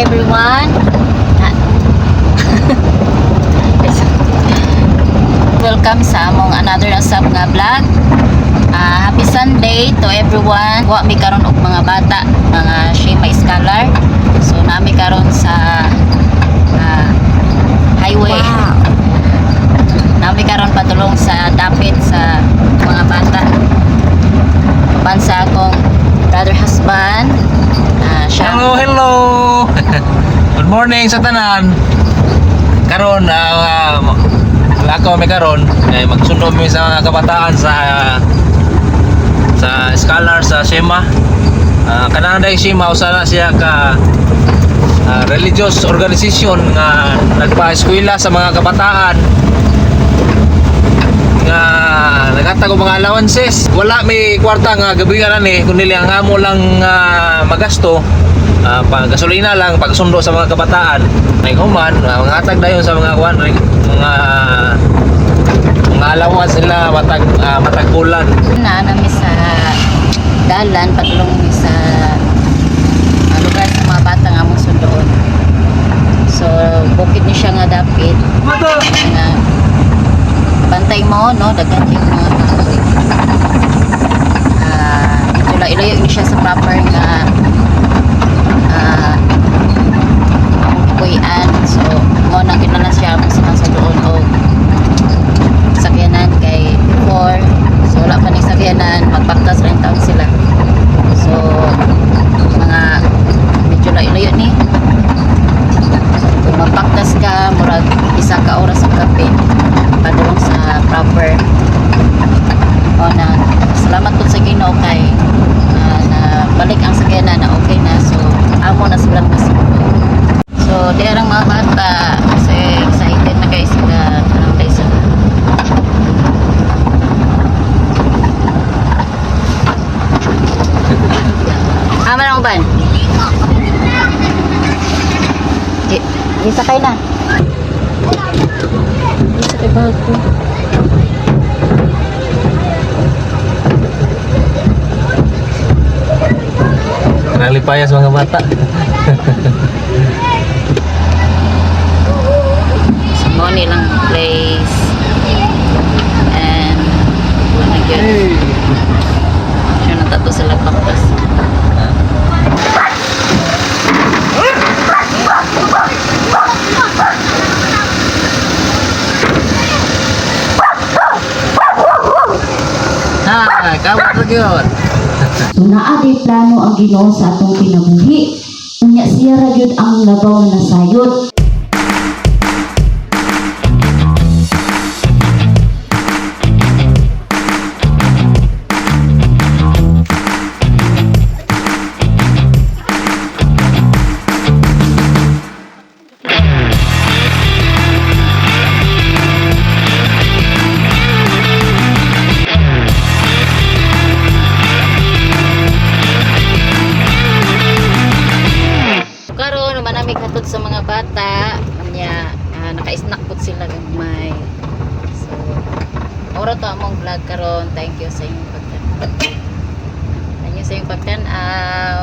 everyone. Welcome sa among another asap nga vlog. Ah, happy Sunday to everyone. Wa mi karon og mga bata, mga Shema Scholar. So nami karon sa ah, highway. Nami karon patulong sa dapit sa mga bata. Bansa morning sa tanan. Karon ah, uh, ako may karon ay magsundo mi sa kabataan sa sa scholar sa Shema. Uh, kanang dai Shema usa na siya ka ah, religious organization nga nagpa-eskwela sa mga kabataan nga naghatag og mga allowances wala may kwarta nga gabi ni kundi ang amo lang nga magasto uh, pag gasolina lang pagsundo sa mga kabataan ay human uh, mga hatag dayon sa mga kwan mga mga allowance nila matag uh, matag bulan na nami sa dalan patulong mi sa ah, lugar sa mga bata nga among sundoon. So bukid ni siya nga dapit. Nga bantay mo no daghan yung mga kahoy. Ah, medyo la ilayo ni siya sa proper nga ah kuyan. So mo nang kinala siya mo sa sa doon og sakyanan kay before so wala pa ni sakyanan magpaktas rin taon sila so mga medyo layo-layo ni kung magpaktas ka murag isa ka oras ang kape padulong sa proper o na salamat po sa Ginoo kay ah, na balik ang sakyanan na okay na so amo na silang masundo di arang mga bata kasi excited na guys sila anong tayo sila Ama na ban. Di, di sakay na. Di sakay bago. nalipayas mga bata Sa money lang place. And ano yun? Siya na tato sila paktas. ha kawat ra gyud So naadi plano ang Ginoo sa atong kinabuhi. Unya siya ra gyud ang labaw nga nasayod. Namin katod sa mga bata. Kanya ah, naka-snack po sila gamay. So, ora to among vlog karon. Thank you sa inyong pagtan. Thank you sa inyong pagtan. Bye-bye.